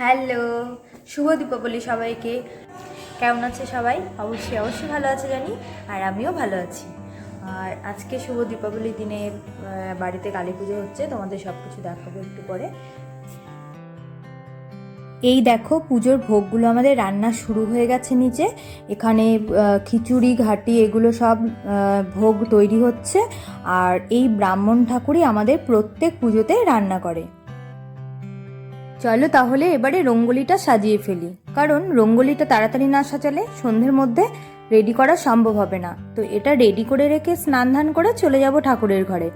Hello, শুভ দীপাবলি সবাইকে। কেমন আছে সবাই? অবশ্যই অবশ্যই ভালো আছে জানি, আর আমিও ভালো আছি। আর আজকে শুভ দীপাবলি দিনে বাড়িতে কালী পুজো হচ্ছে, তোমাদের সব কিছু দেখাবো একটু পরে। এই দেখো, পুজোর ভোগগুলো আমাদের রান্না শুরু হয়ে গেছে নিচে। এখানে খিচুড়ি, ঘাটি, এগুলো সব ভোগ তৈরি হচ্ছে। আর এই ব্রাহ্মণ ঠাকুরই আমাদের প্রত্যেক পুজোতে রান্না করে। চলো তাহলে এবারে রঙ্গোলিটা সাজিয়ে ফেলি। কারণ রঙ্গোলিটা তাড়াতাড়ি না সাজালে সন্ধ্যের মধ্যে রেডি করা সম্ভব হবে না। তো এটা রেডি করে রেখে স্নান ধান করে চলে যাব ঠাকুরের ঘরে।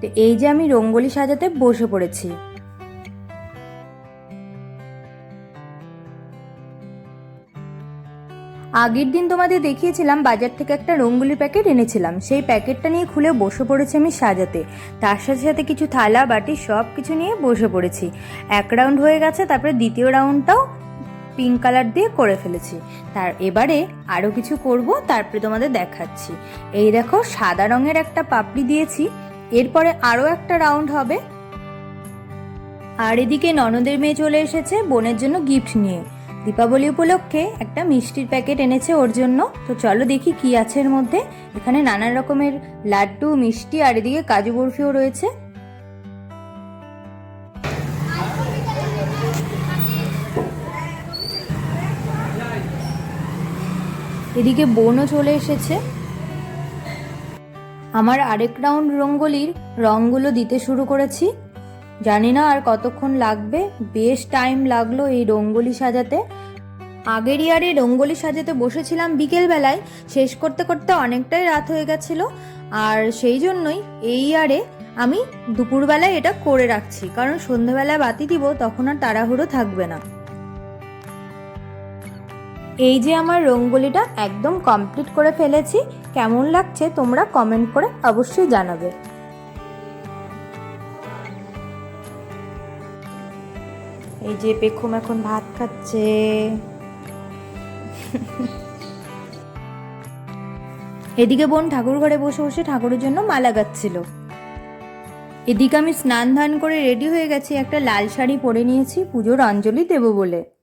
তো এই যে আমি রঙ্গোলি সাজাতে বসে পড়েছি। আগের দিন তোমাদের দেখিয়েছিলাম, বাজার থেকে একটা রঙ্গোলি প্যাকেট এনেছিলাম। সেই প্যাকেটটা নিয়ে খুলে বসে পড়েছি আমি সাজাতে। তার সাথে সাথে কিছু থালা, বাটি, সব কিছু নিয়ে বসে পড়েছি। এক রাউন্ড হয়ে গেছে, তারপরে দ্বিতীয় রাউন্ডটাও পিঙ্ক কালার দিয়ে করে ফেলেছি। তার এবারে আরও কিছু করব, তারপরে তোমাদের দেখাচ্ছি। এই দেখো, সাদা রঙের একটা পাপড়ি দিয়েছি। এরপরে আরও একটা রাউন্ড হবে। আর এদিকে ননদের মেয়ে চলে এসেছে, বোনের জন্য গিফট নিয়ে। দীপাবলি উপলক্ষে একটা মিষ্টির প্যাকেট এনেছে ওর জন্য। তো চলো দেখি কি আছে এর মধ্যে। এখানে নানান রকমের লাড্ডু, মিষ্টি, আর এদিকে কাজু বরফিও রয়েছে। এদিকে বোনও চলে এসেছে। আমার আরেক রাউন্ড রঙ্গোলির রঙগুলো দিতে শুরু করেছি। জানি না আর কতক্ষণ লাগবে, বেশ টাইম লাগল এই রঙ্গোলি সাজাতে। আগের ইয়ারে রঙ্গোলি সাজাতে বসেছিলাম বিকেলবেলায়, শেষ করতে করতে অনেকটাই রাত হয়ে গেছিল। আর সেই জন্যই এই ইয়ারে আমি দুপুরবেলায় এটা করে রাখছি, কারণ সন্ধ্যাবেলায় বাতি দিব, তখন আর তাড়াহুড়ো থাকবে না। এই যে আমার রঙ্গোলিটা একদম কমপ্লিট করে ফেলেছি, কেমন লাগছে তোমরা কমেন্ট করে অবশ্যই জানাবে। যে পেখম এখন ভাত খাচ্ছে। এদিকে বোন ঠাকুর ঘরে বসে বসে ঠাকুরের জন্য মালা গাচ্ছিল। এদিকে আমি স্নান ধান করে রেডি হয়ে গেছি, একটা লাল শাড়ি পরে নিয়েছি, পুজোর অঞ্জলি দেব বলে।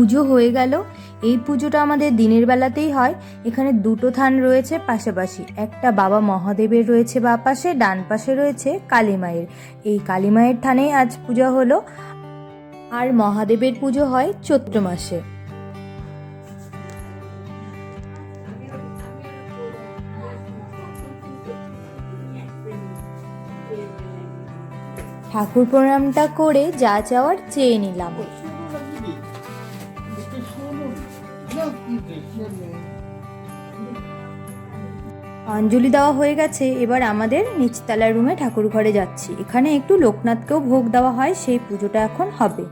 পুজো হয়ে গেল। এই পুজোটা আমাদের দিনের বেলাতেই হয়। এখানে দুটো থান রয়েছে পাশাপাশি। একটা বাবা মহাদেবের রয়েছে বা পাশে, ডান পাশে রয়েছে কালী মায়ের। এই কালী মায়ের থানেই আজ পূজা হলো। আর মহাদেবের পুজো হয় চৈত্র মাসে। ঠাকুর প্রণামটা করে যা চাওয়ার চেয়ে নিলাম। অঞ্জলি দেওয়া হয়ে গেছে, এবার আমাদের নিচতলার রুমে ঠাকুর ঘরে যাচ্ছি। এখানে একটু লোকনাথকেও ভোগ দেওয়া হয়, সেই পুজোটা এখন হবে।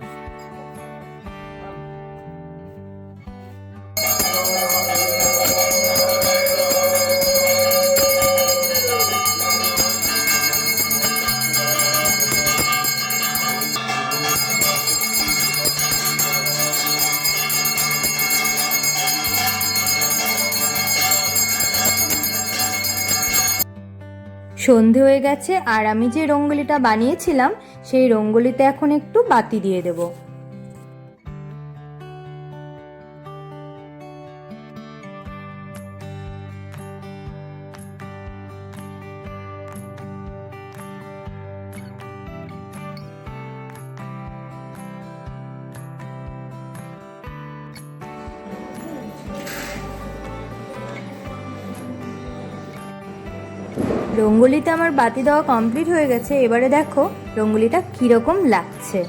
সন্ধে হয়ে গেছে আর আমি যে রঙ্গোলিটা বানিয়েছিলাম, সেই রঙ্গোলিতে এখন একটু বাতি দিয়ে দেব। রঙ্গোলিতে আমার বাতি দেওয়া কমপ্লিট হয়ে গেছে, এবারে দেখো রঙ্গোলিটা কীরকম লাগছে।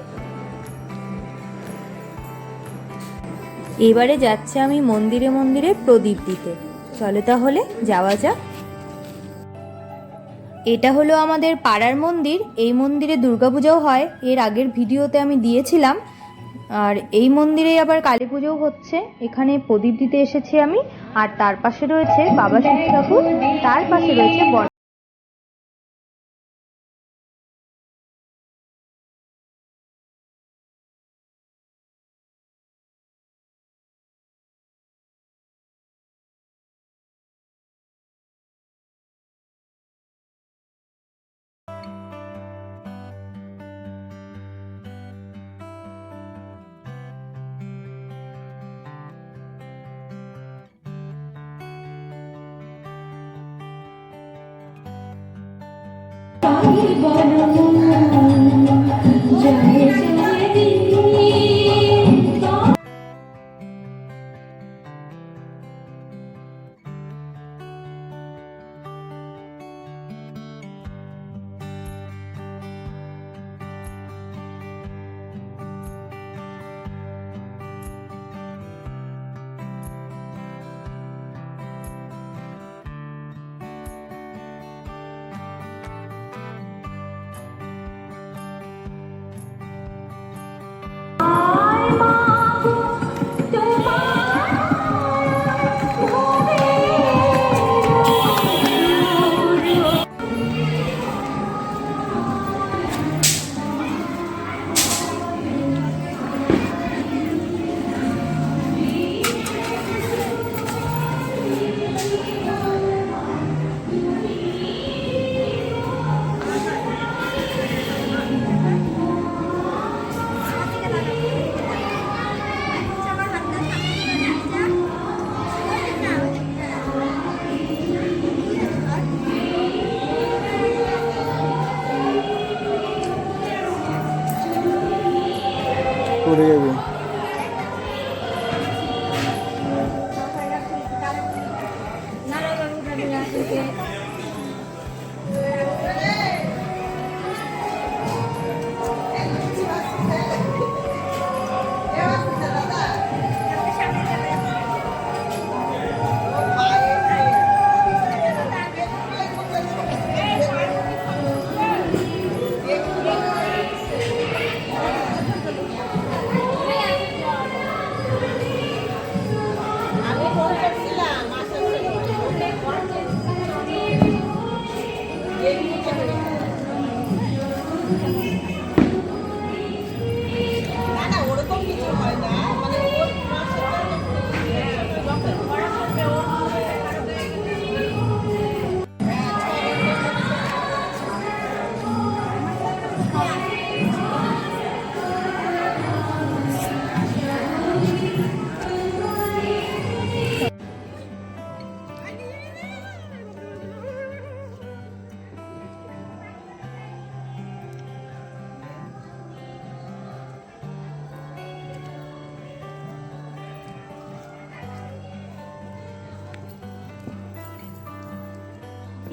এবারে যাচ্ছে আমি মন্দিরে মন্দিরে প্রদীপ দিতে। চলো তাহলে যাওয়া যাক। এটা হলো আমাদের পাড়ার মন্দির, এই মন্দিরে দুর্গাপূজাও হয়, এর আগের ভিডিওতে আমি দিয়েছিলাম। আর এই মন্দিরে আবার কালী পুজোও হচ্ছে, এখানে প্রদীপ দিতে এসেছি আমি। আর তার পাশে রয়েছে বাবা শিব ঠাকুর, তার পাশে রয়েছে বড় పాడి బరువు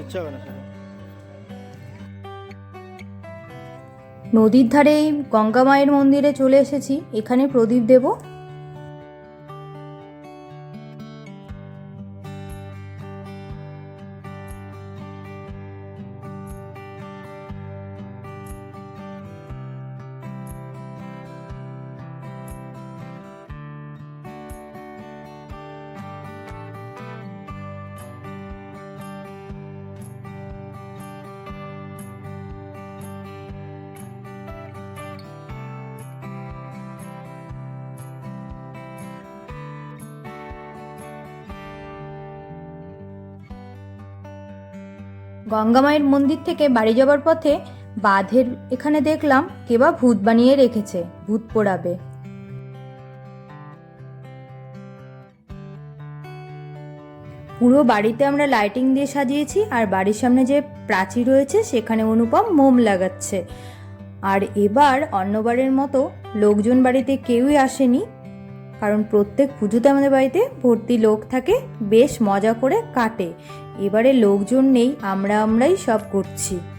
ইচ্ছা হবে না নদীর ধারে গঙ্গা মায়ের মন্দিরে চলে এসেছি। এখানে প্রদীপ দেব। গঙ্গা মায়ের মন্দির থেকে বাড়ি যাবার পথে বাঁধের এখানে দেখলাম কেবা ভূত বানিয়ে রেখেছে, ভূত পোড়াবে। পুরো বাড়িতে আমরা লাইটিং দিয়ে সাজিয়েছি আর বাড়ির সামনে যে প্রাচীর রয়েছে সেখানে অনুপম মোম লাগাচ্ছে। আর এবার অন্যবারের মতো লোকজন বাড়িতে কেউই আসেনি, কারণ প্রত্যেক পুজোতে আমাদের বাড়িতে ভর্তি লোক থাকে, বেশ মজা করে কাটে। এবারে লোকজন নেই আমরা আমরাই সব করছি।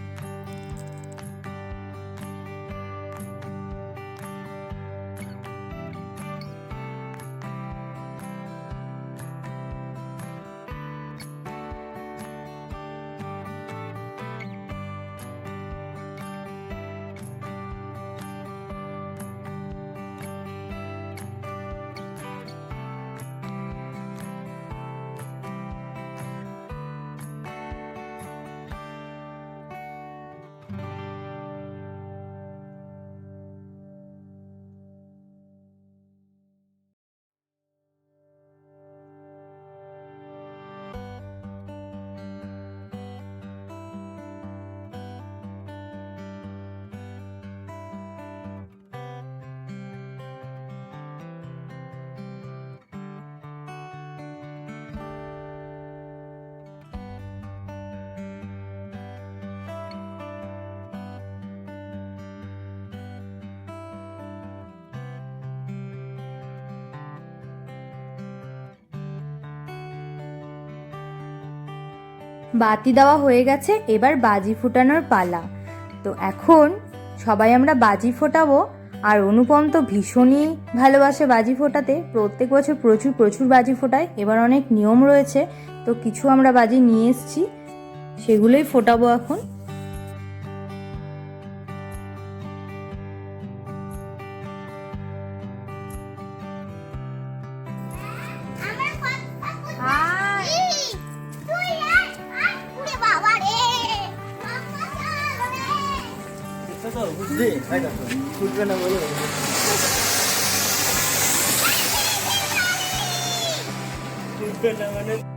বাতি দেওয়া হয়ে গেছে, এবার বাজি ফোটানোর পালা। তো এখন সবাই আমরা বাজি ফোটাবো, আর অনুপম তো ভীষণই ভালোবাসে বাজি ফোটাতে। প্রত্যেক বছর প্রচুর প্রচুর বাজি ফোটায়, এবার অনেক নিয়ম রয়েছে, তো কিছু আমরা বাজি নিয়ে এসছি, সেগুলোই ফোটাবো এখন। ফুটবে না মানে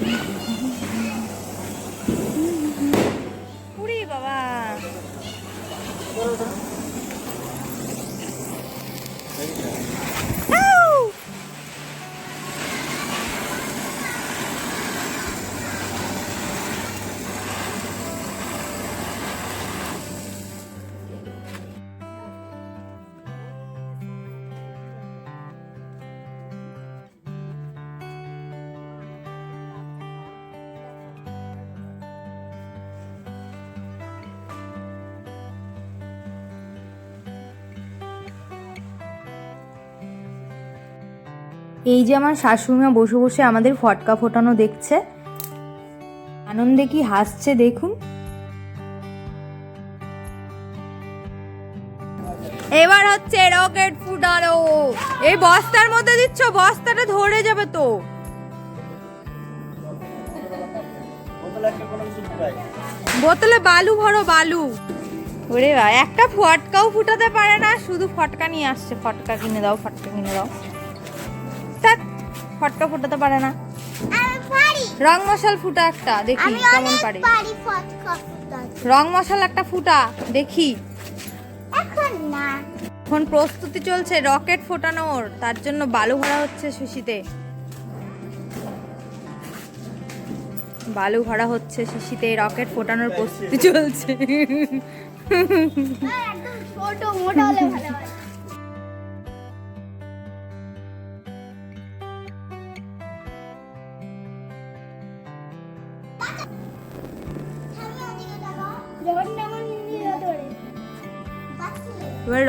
Mm-hmm. এই যে আমার শাশুড়িমা বসে বসে আমাদের ফটকা ফোটানো দেখছে। আনন্দে কি হাসছে দেখুন। এবার হচ্ছে রকেট ফুটানো এই বস্তার মধ্যে দিচ্ছ, বস্তাটা ধরে যাবে তো। বোতলে বালু ভরো, বালু। ওরে একটা ফটকাও ফুটাতে পারে না, শুধু ফটকা নিয়ে আসছে, ফটকা কিনে দাও, ফটকা কিনে দাও। ফটকা ফুটাতে পারে না। রং মশাল ফুটা একটা দেখি কেমন পারে। পারি রং মশাল একটা ফুটা দেখি। এখন না। এখন প্রস্তুতি চলছে রকেট ফোটানোর তার জন্য বালু ভরা হচ্ছে শিশিতে। বালু ভরা হচ্ছে শিশিতে রকেট ফোটানোর প্রস্তুতি চলছে।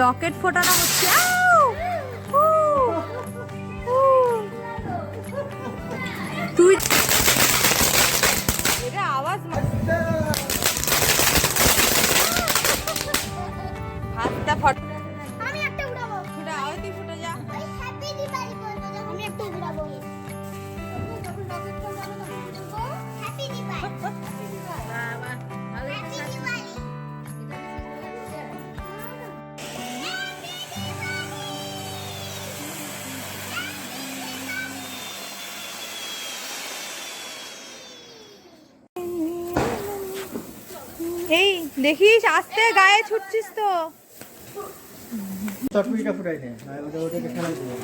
রকেট ফোটানো হচ্ছে। দেখিস আস্তে গায়ে ছুটছিস তো। চটপুরিটা ফুটাই আর ওটা ওটাকে খেলাই দেবো।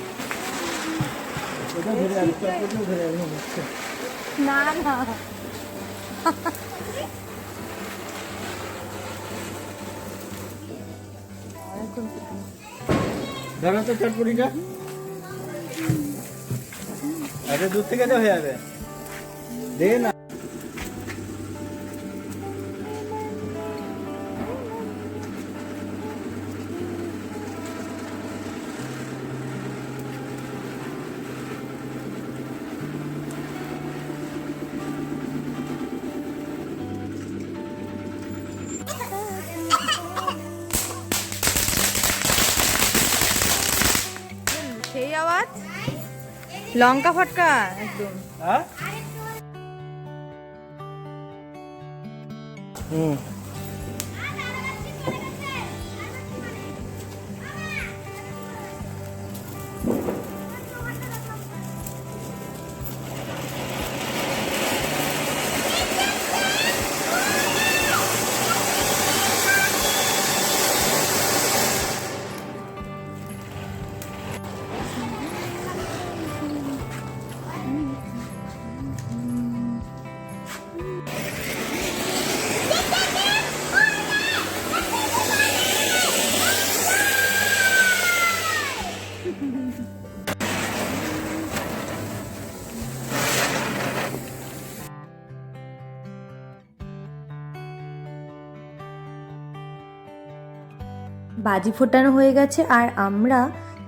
ওটা ধরে আসবে চটপুরিটাও ধরে আসবে না না। ধরো তো চটপুরিটা আরে দূর থেকে তো হয়ে যাবে। দে না। সেই আওয়াজ? লঙ্কা ফটকা একদম। হ্যাঁ? হুম। বাজি ফোটানো হয়ে গেছে আর আমরা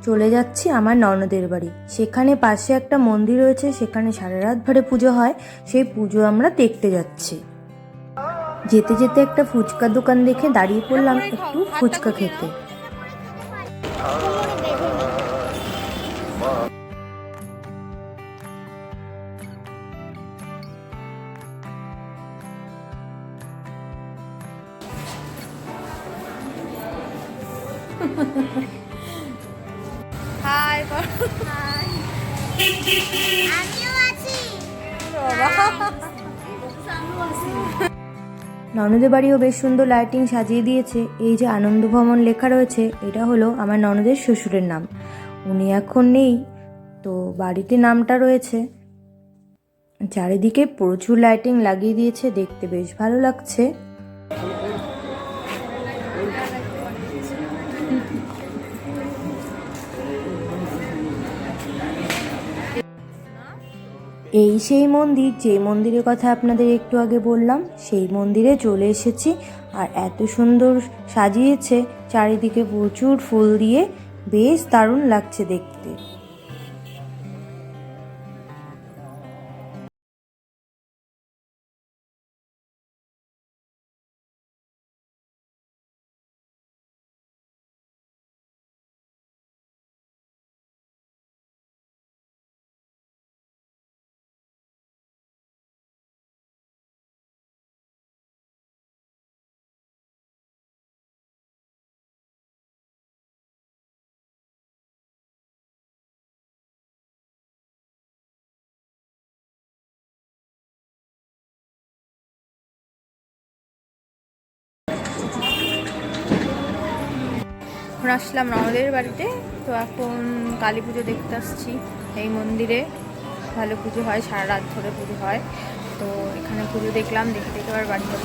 চলে যাচ্ছি আমার ননদের বাড়ি। সেখানে পাশে একটা মন্দির রয়েছে, সেখানে সারা রাত ভরে পুজো হয়, সেই পুজো আমরা দেখতে যাচ্ছি। যেতে যেতে একটা ফুচকা দোকান দেখে দাঁড়িয়ে পড়লাম একটু ফুচকা খেতে। হাই আমিও আছি ননদের বাড়িও বেশ সুন্দর লাইটিং সাজিয়ে দিয়েছে। এই যে আনন্দ ভ্রমণ লেখা রয়েছে, এটা হলো আমার ননদের শ্বশুরের নাম। উনি এখন নেই, তো বাড়িতে নামটা রয়েছে। চারিদিকে প্রচুর লাইটিং লাগিয়ে দিয়েছে, দেখতে বেশ ভালো লাগছে। এই সেই মন্দির, যে মন্দিরের কথা আপনাদের একটু আগে বললাম, সেই মন্দিরে চলে এসেছি আর এত সুন্দর সাজিয়েছে, চারিদিকে প্রচুর ফুল দিয়ে, বেশ দারুণ লাগছে দেখতে। এখন আসলাম আমাদের বাড়িতে। তো এখন কালী পুজো দেখতে আসছি এই মন্দিরে। ভালো পুজো হয়, সারা রাত ধরে পুজো হয়। তো এখানে পুজো দেখলাম, দেখে দেখে আবার বাড়ি যাব।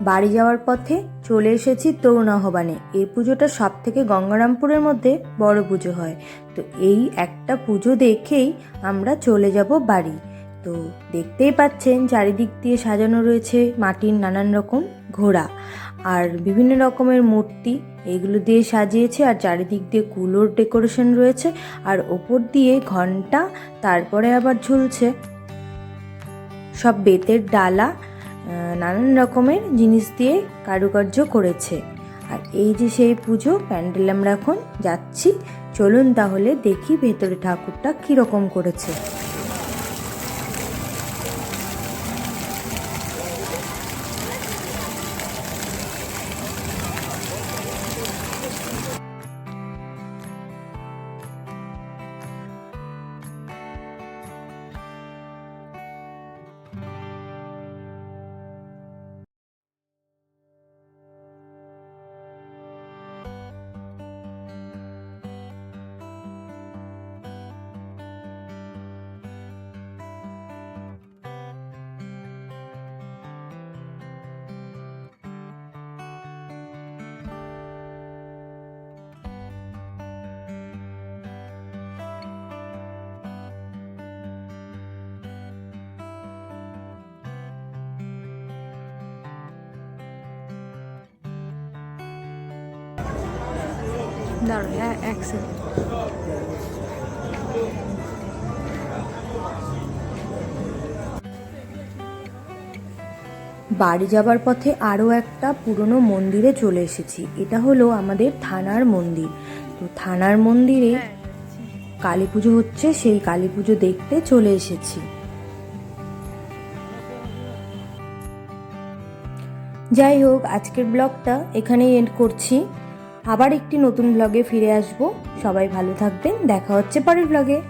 বাড়ি যাওয়ার পথে চলে এসেছি তরুণ আহ্বানে এই পুজোটা সব থেকে গঙ্গারামপুরের মধ্যে বড় পুজো হয়। তো এই একটা পুজো দেখেই আমরা চলে যাব বাড়ি। তো দেখতেই পাচ্ছেন, চারিদিক দিয়ে সাজানো রয়েছে মাটির নানান রকম ঘোড়া আর বিভিন্ন রকমের মূর্তি। এগুলো দিয়ে সাজিয়েছে আর চারিদিক দিয়ে কুলোর ডেকোরেশন রয়েছে আর ওপর দিয়ে ঘণ্টা, তারপরে আবার ঝুলছে। সব বেতের ডালা নানান রকমের জিনিস দিয়ে কারুকার্য করেছে। আর এই যে সেই পুজো প্যান্ডেল আমরা এখন যাচ্ছি। চলুন তাহলে দেখি ভেতরে ঠাকুরটা কীরকম করেছে। দাঁড়ো এক সেকেন্ড বাড়ি যাবার পথে আরও একটা পুরনো মন্দিরে চলে এসেছি। এটা হলো আমাদের থানার মন্দির। তো থানার মন্দিরে কালী পুজো হচ্ছে সেই কালী পুজো দেখতে চলে এসেছি। যাই হোক আজকের ব্লগটা এখানেই এন্ড করছি। আবার একটি নতুন ব্লগে ফিরে আসব। সবাই ভালো থাকবেন। দেখা হচ্ছে পরের ব্লগে